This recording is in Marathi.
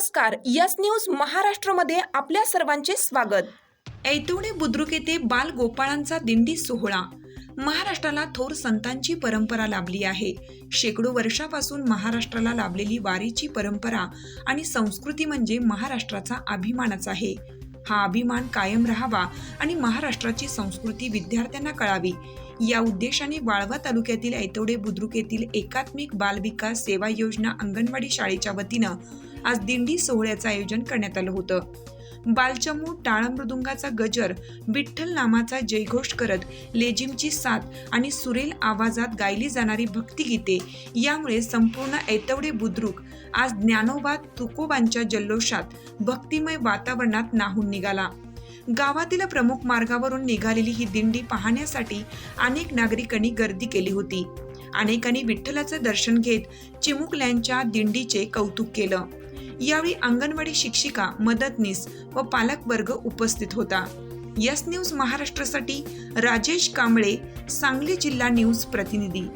नमस्कार यस न्यूज महाराष्ट्रमध्ये आपल्या सर्वांचे स्वागत. ऐतवणे बुद्रुक येथे बाल गोपाळांचा दिंडी सोहळा. महाराष्ट्राला थोर संतांची परंपरा लाभली आहे. शेकडो वर्षापासून महाराष्ट्राला लाभलेली वारीची परंपरा आणि संस्कृती म्हणजे महाराष्ट्राचा अभिमानच आहे. हा अभिमान कायम राहावा आणि महाराष्ट्राची संस्कृती विद्यार्थ्यांना कळावी. या उद्देशाने वाळवा तालुक्यातील ऐतोडे बुद्रुक येथील एकात्मिक बाल विकास सेवा योजना अंगणवाडी शाळेच्या वतीनं आज दिंडी सोहळ्याचं आयोजन करण्यात आलं होतं. बालचमू टाळ मृदुंगाचा गजर विठ्ठल नामाचा जयघोष करत लेजिमची साथ आणि सुरेल आवाजात गायली जाणारी भक्तिगीते. यामुळे संपूर्ण ऐतवडे बुद्रुक आज ज्ञानोबा तुकोबांच्या जल्लोषात भक्तिमय वातावरणात नाहून निघाला. गावातील प्रमुख मार्गावरून निघालेली ही दिंडी पाहण्यासाठी अनेक नागरिकांनी गर्दी केली होती. अनेकांनी विठ्ठलाचं दर्शन घेत चिमुकल्यांच्या दिंडीचे कौतुक केलं. यावेळी अंगणवाडी शिक्षिका मदतनीस व पालकवर्ग उपस्थित होता. यस न्यूज महाराष्ट्रासाठी राजेश कांबळे सांगली जिल्हा न्यूज प्रतिनिधी.